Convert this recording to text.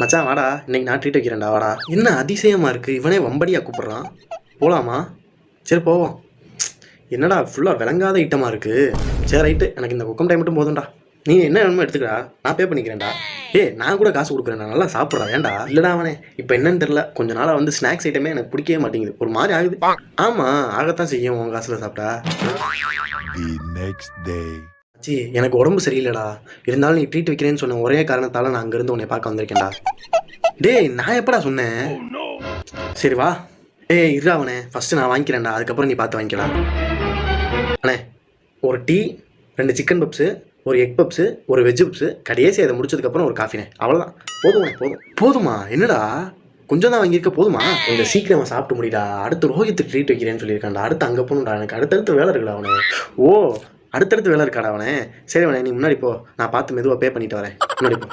மச்சான் வாடா இன்னைக்கு நான் ட்ரீட் வைக்கிறேன்டா வாடா. என்ன அதிசயமா இருக்கு? இவனே வம்படியா கூப்பிடுறான். போலாமா? சரி போவோம். என்னடா ஃபுல்லாக விளங்காத ஐட்டமாக இருக்கு. சரி ரைட்டு எனக்கு இந்த குக்கம் டைம் மட்டும் போதும்டா. நீ என்ன வேணுமோ எடுத்துக்கடா. நான் பே பண்ணிக்கிறேன்டா. ஏ நான் கூட காசு கொடுக்குறேன் நான் நல்லா சாப்பிட்றா வேண்டா இல்லடா அவனே. இப்போ என்னன்னு தெரில கொஞ்ச நாளாக வந்து ஸ்நாக்ஸ் ஐட்டமே எனக்கு பிடிக்கவே மாட்டேங்குது. ஒரு மாதிரி ஆகுது. ஆமாம் ஆகத்தான் செய்யும். உன் காசில் சாப்பிட்டா. The எனக்கு உடம்பு சரியில்லைடா. இருந்தாலும் நீ ட்ரீட் வைக்கிறேன்னு சொன்ன ஒரே காரணத்தால நான் அங்கேருந்து உன்னை பார்க்க வந்திருக்கேன்டா. டேய் நான் எப்படா சொன்னேன் சரி வா. ஏய் இருடா அவனே. ஃபஸ்ட்டு நான் வாங்கிக்கிறேன்டா. அதுக்கப்புறம் நீ பார்த்து வாங்கிக்கலாம். அண்ணே ஒரு டீ ரெண்டு சிக்கன் பப்ஸு ஒரு எக் பப்ஸு ஒரு வெஜ் பப்ஸு கடைசி அதை முடிச்சதுக்கப்புறம் ஒரு காஃபினே அவ்வளோதான் போதும் போதும். போதுமா? என்னடா? கொஞ்சம் தான் வாங்கியிருக்க போதுமா? கொஞ்சம் சீக்கிரமா சாப்பிட்டு முடிடா. அடுத்து ரோஹித்துக்கு ட்ரீட் வைக்கிறேன்னு சொல்லியிருக்கான்டா. அடுத்து அங்கே போகணும்டா. எனக்கு அடுத்தடுத்து வேலை இருக்குடா அவனு. ஓ அடுத்தடுத்து வேலை இருக்காடா அவனே. சரி அவனே நீ முன்னாடி போ. நான் பார்த்து மெதுவாக பே பண்ணிட்டு வரேன். முன்னாடி போ.